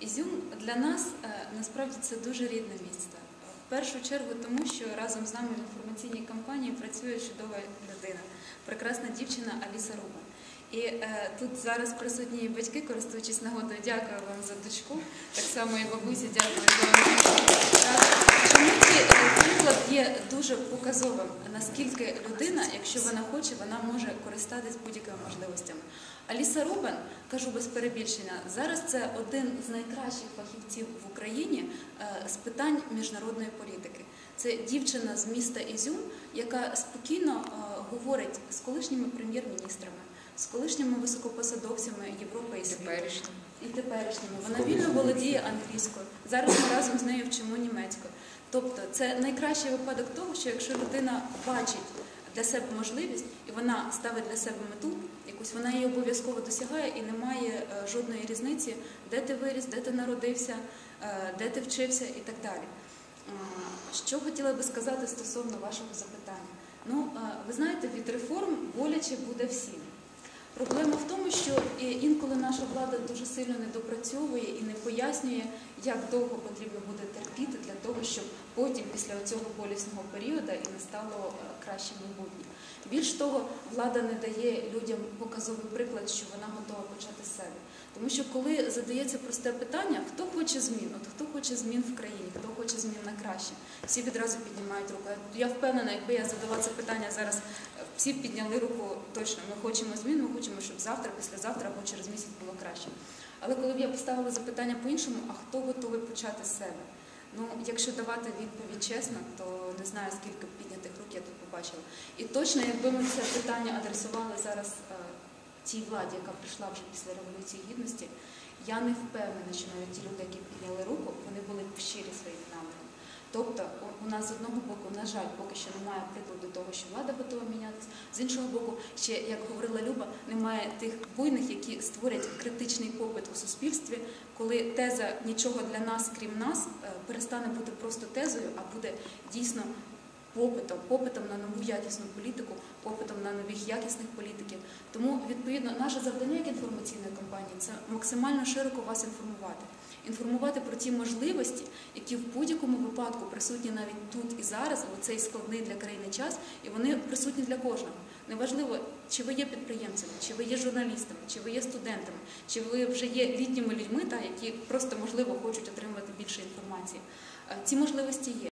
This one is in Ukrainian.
Ізюм для нас е, насправді це дуже рідне місце. В першу чергу тому, що разом з нами в інформаційній кампанії працює чудова людина, прекрасна дівчина Аліса Руба. І е, тут зараз присутні батьки, користуючись нагодою, дякую вам за дочку. Так само і бабусі дякую за вас. Чому цей е, приклад є дуже показовим, наскільки людина, якщо вона хоче, вона може користатись будь-якими можливостями. Аліса Рубен, кажу без перебільшення, зараз це один з найкращих фахівців в Україні е, з питань міжнародної політики. Це дівчина з міста Ізюм, яка спокійно е, говорить з колишніми прем'єр-міністрами, з колишніми високопосадовцями Європи і світу. І теперішніми. Вона вільно володіє англійською. Зараз ми разом з нею вчимо німецькою. Тобто це найкращий випадок того, що якщо людина бачить для себе можливість і вона ставить для себе мету, якусь вона її обов'язково досягає і немає має жодної різниці, де ти виріс, де ти народився, е, де ти вчився і так далі. Е, Що хотіла би сказати стосовно вашого запитання? Ну, е, ви знаєте, від реформ боляче буде всім. Проблема в тому, що е, інколи наша влада дуже сильно не допрацьовує і не пояснює, як довго потрібно буде терпіти для того, щоб потім, після цього болісного періоду, і настало е, краще майбутнє. Більш того, влада не дає людям показовий приклад, що вона готова почати з себе. Тому що коли задається просте питання, хто хоче змін, от хто хоче змін в країні, хто хоче змін на краще, всі відразу піднімають руку. Я впевнена, якби я задала це питання зараз, е, всі підняли руку точно. Ми хочемо змін, ми хочемо, щоб завтра, післязавтра або через місяць було краще. Але коли б я поставила запитання по-іншому, а хто готовий почати з себе? Ну, якщо давати відповідь чесно, то не знаю, скільки піднятих рук я тут побачила. І точно, якби ми це питання адресували зараз е, тій владі, яка прийшла вже після Революції Гідності, я не впевнена, що навіть ті люди, які підняли руку, вони були б щирі своїх намірів. Тобто у- нас з одного боку, на жаль, поки що немає прикладу того, що влада готова мінятися. З іншого боку, ще як говорила Люба, немає тих буйних, які створять критичний попит у суспільстві, коли теза нічого для нас, крім нас, е, перестане бути просто тезою, а буде дійсно попитом, попитом на нову якісну політику, попитом на нових якісних політиків. Тому відповідно наше завдання як інформаційної кампанії це максимально широко вас інформувати. Інформувати про ті можливості, які в будь-якому випадку присутні навіть тут і зараз, у цей складний для країни час, і вони присутні для кожного. Неважливо, чи ви є підприємцями, чи ви є журналістами, чи ви є студентами, чи ви вже є літніми людьми, та які просто можливо хочуть отримати більше інформації. Е, Ці можливості є.